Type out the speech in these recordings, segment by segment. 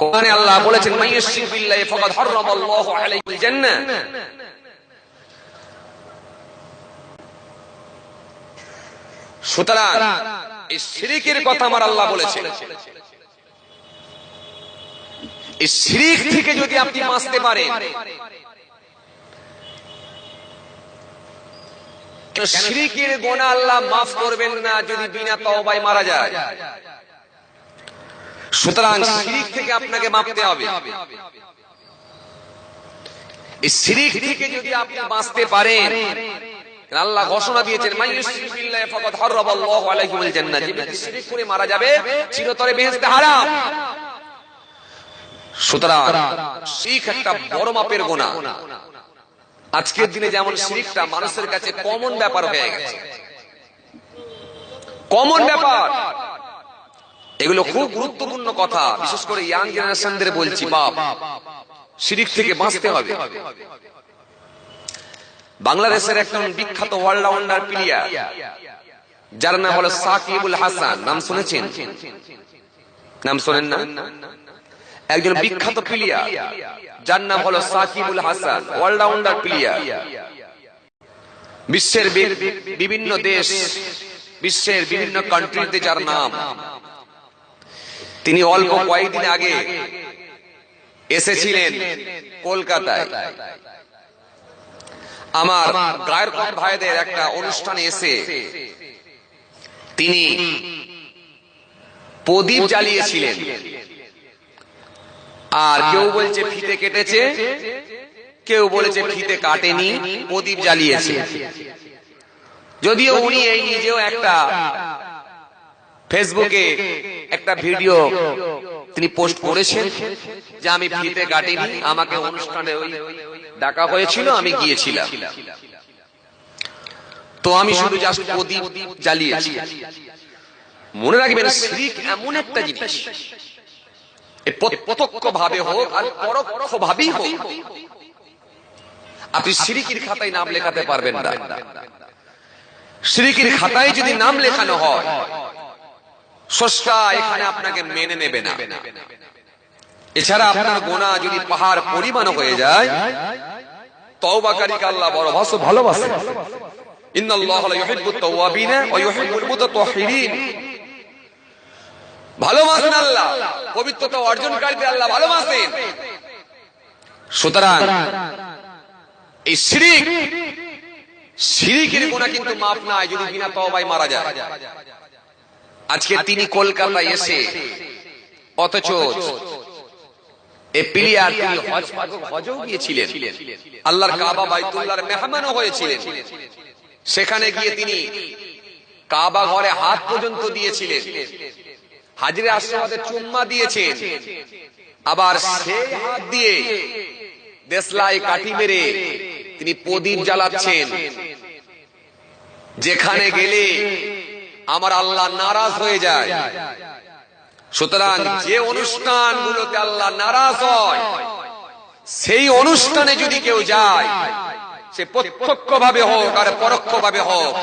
কোরআনে আল্লাহ বলেছেন মাইয়াশরিক বিল্লাহি ফাকাদ হারামাল্লাহু আলাইহিল জান্নাহ। সুতরাং এই শিরিকের কথা আমার আল্লাহ বলেছেন। এই শিরিক থেকে যদি আপনি বাঁচতে পারেন শিরিকের গোনা আল্লাহ মাফ করবেন না যদি বিনা তওবায় মারা যায়? সুতরাং শিরিক থেকে আপনাকে মাপতে হবে। এই শিরিক থেকে যদি আপনি বাঁচতে পারেন আল্লাহ ঘোষণা দিয়েছেন শিরিক করে মারা যাবে, চিরতরে বেহেশতে হারাম। সুতরাং শিরিক একটা বড় মাপের গুনাহ আজকের দিনে যেমন শিরিকটা মানুষের কাছে কমন ব্যাপার হয়ে গেছে। কমন ব্যাপার। এগুলো খুব গুরুত্বপূর্ণ কথা বিশেষ করে ইয়াং জেনারেশনদের বলছি বাপ। শিরিক থেকে বাঁচতে হবে। বাংলাদেশের একজন বিখ্যাত অলরাউন্ডার প্লেয়ার যার নাম হলো সাকিবুল হাসান। নাম শুনেছেন? নাম শোনেন না? একজন বিখ্যাত প্লেয়ার যার নাম হলো সাকিবুল হাসান অলরাউন্ডার প্লেয়ার বিশ্বের বিভিন্ন দেশ বিশ্বের বিভিন্ন কান্ট্রিতে যার নাম। তিনি অল্প কয়েকদিন আগে এসেছিলেন কলকাতায়। আমার গায়ের কম ভাইদের একটা অনুষ্ঠানে এসে তিনি প্রদীপ জ্বালিয়েছিলেন। আর কেউ বলছে ফিতে কেটেছে কেউ বলেছে ফিতে কাটেনি প্রদীপ জ্বালিয়েছে। যদিও উনি এই নিজেও একটা ফেসবুকে একটা ভিডিও তিনি পোস্ট করেছেন যে আমি ফিতে কাটিনি আমাকে অনুষ্ঠানে ওই ডাকা হয়েছিল আমি গিয়েছিলাম। তো আমি শুধু জাস্ট প্রদীপ জ্বালিয়েছি। মনে রাখবেন শিরিক এমন একটা জিনিস। প্রত্যক্ষ ভাবে হোক আর পরোক্ষ ভাবেই হোক আপনি সিরিকির খাতায় নাম লেখাতে পারবেন না। সিরিকির খাতায় যদি নাম লেখানো হয় স্রষ্টা এখানে আপনাকে মেনে নেবে না। এছাড়া আপনার গোনা যদি পাহাড় পরিমাণ হয়ে যায় আল্লাহ বড় ভালোবাসেন আল্লাহ, পবিত্রতা সুতরাং এই গুণা কিন্তু মাপ নাই যদি বিনা তওবায় মারা যায়। আজকে তিনি কলকাতায় এসে অথচ এ প্লেয়ার তিনি হজ হজও গিয়েছিলেন। আল্লাহর কাবা বাইতুল্লাহর মেহমানও হয়েছিলেন। সেখানে গিয়ে তিনি কাবা ঘরে হাত পর্যন্ত দিয়েছিলেন। হাজিরে আশরাফে চুম্মা দিয়েছেন। আবার সেই হাত দিয়ে দেশলাই কাঠি মেরে তিনি প্রদীপ জ্বালাচ্ছেন। যেখানে গেলে আমার আল্লাহ নারাজ হয়ে যায়। সুতরাং যে অনুষ্ঠান অনুষ্ঠানগুলোতে আল্লাহ নারাজ হয় সেই অনুষ্ঠানে যদি কেউ যায় সে প্রত্যক্ষ ভাবে হোক আর পরোক্ষ ভাবে হোক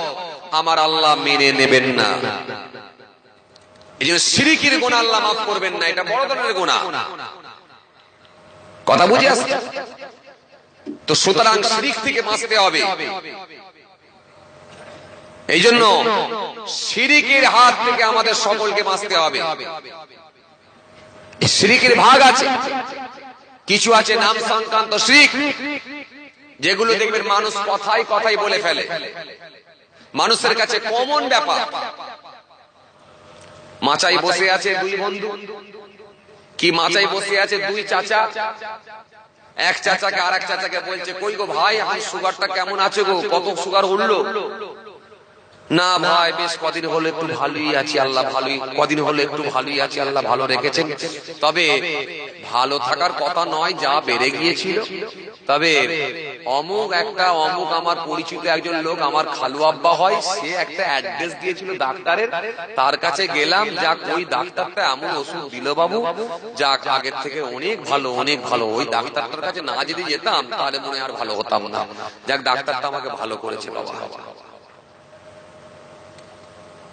আমার আল্লাহ মেনে নেবেন না। এই জন্য সিরিকির গুণা আল্লাহ মাফ করবেন না এটা বড় ধরনের গুণা কথা বুঝে আসছে? তো সুতরাং শিরিক থেকে বাঁচতে হবে। এই জন্য সিরিকের হাত থেকে আমাদের সকলকে বাঁচতে হবে। সিরিকের ভাগ আছে। কিছু আছে নাম সংক্রান্ত শিরিক যেগুলো দেখবেন মানুষ কথাই কথাই বলে ফেলে। মানুষের কাছে কমন ব্যাপার। মাচাই বসে আছে দুই বন্ধু। কি মাচাই বসে আছে দুই চাচা? এক চাচাকে আর এক চাচাকে বলছে কই গো ভাই আমার সুগারটা কেমন আছে গো? কত সুগার উঠল? না ভাই, বেশ কদিন হলে একটু ভালোই আছি, আল্লাহ ভালোই, কদিন হলে একটু ভালোই আছি, আল্লাহ ভালো রেখেছেন। তবে ভালো থাকার কথা নয়, যা বেড়ে গিয়েছিল। তবে অমুক একটা, অমুক আমার পরিচিত একজন লোক, আমার খালু আব্বা হয়, সে একটা অ্যাড্রেস দিয়েছিল ডাক্তারের। তার কাছে গেলাম যা ওই ডাক্তারটা এমন ওষুধ দিল বাবু। যা আগের থেকে অনেক ভালো অনেক ভালো। ওই ডাক্তারটার কাছে না যদি যেতাম, তাহলে মনে আর ভালো হতাম না। যাক, ডাক্তারটা আমাকে ভালো করেছে, বাবা।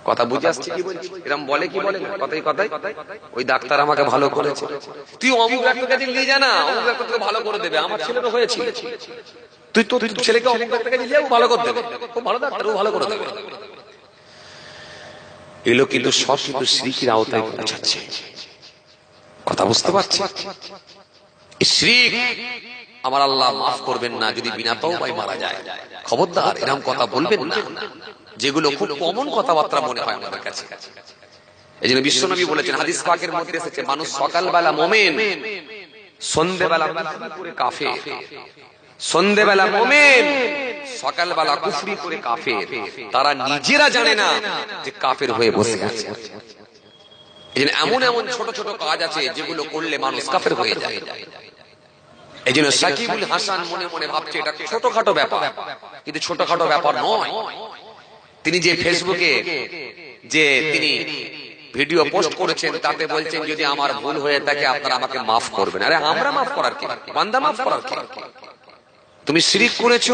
কথা বুঝে আসছে? কি বলছি এরকম বলে কি বলে? কথাই কথাই? ওই ডাক্তার আমাকে ভালো করেছে। তুই অমুক ডাক্তার কাছে নিয়ে যা না অমুক ডাক্তার তোকে ভালো করে দেবে। আমার ছেলে তো হয়েছিল তুই তো তুই ছেলেকে অমুক ডাক্তার কাছে নিয়ে যা, ও ভালো করে দেবে। খুব ভালো ডাক্তার ভালো করে দেবে। এলো কিন্তু সব কিন্তু শ্রীকির আওতায় পৌঁছাচ্ছে। কথা বুঝতে পারছি? শ্রীক আমার আল্লাহ মাফ করবেন না যদি বিনা তওবায় মারা যায়। খবরদার এরকম কথা বলবেন না। যেগুলো খুব কমন কথাবার্তা মনে হয় আমাদের কাছে। এই জন্য বিশ্বনবী বলেছেন হাদিস পাকের মধ্যে এসেছে মানুষ সকালবেলা মোমেন সন্ধেবেলা কাফে সন্ধেবেলা মোমেন সকালবেলা কুফরি করে কাফের। তারা নিজেরা জানে না যে কাফের হয়ে বসে আছে। এই এমন এমন ছোট ছোট কাজ আছে যেগুলো করলে মানুষ কাফের হয়ে যায়। এই জন্য সাকিবুল হাসান মনে মনে ভাবছে এটা ছোটখাটো ব্যাপার। কিন্তু ছোটখাটো ব্যাপার নয়। তিনি যে ফেসবুকে যে তিনি ভিডিও পোস্ট করেছেন তাতে বলছেন যদি আমার ভুল হয়ে থাকে আপনারা আমাকে মাফ করবেন। আরে আমরা মাফ করার কি? বান্দা মাফ করার কি? তুমি শিরিক করেছ?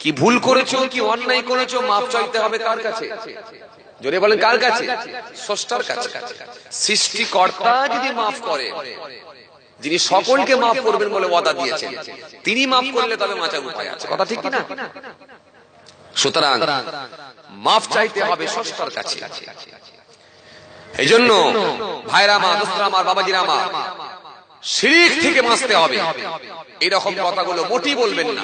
কি ভুল করেছ? কি অন্যায় করেছ? মাফ চাইতে হবে কার কাছে? জোরে বলেন কার কাছে? স্রষ্টার কাছে। সৃষ্টিকর্তা যদি মাফ করে যিনি সকলকে মাফ করবেন বলে ওয়াদা দিয়েছেন তিনি মাফ করলে তবে মাচার উপায় আছে। কথা ঠিক কি না সুতরাং মাফ চাইতে হবে সস্তার কাছে। এই জন্য ভাইরা মা, দোস্তরা আমার, বাবাজিরা মা শিরিক থেকে বাঁচতে হবে। এরকম কথাগুলো মোটেই বলবেন না।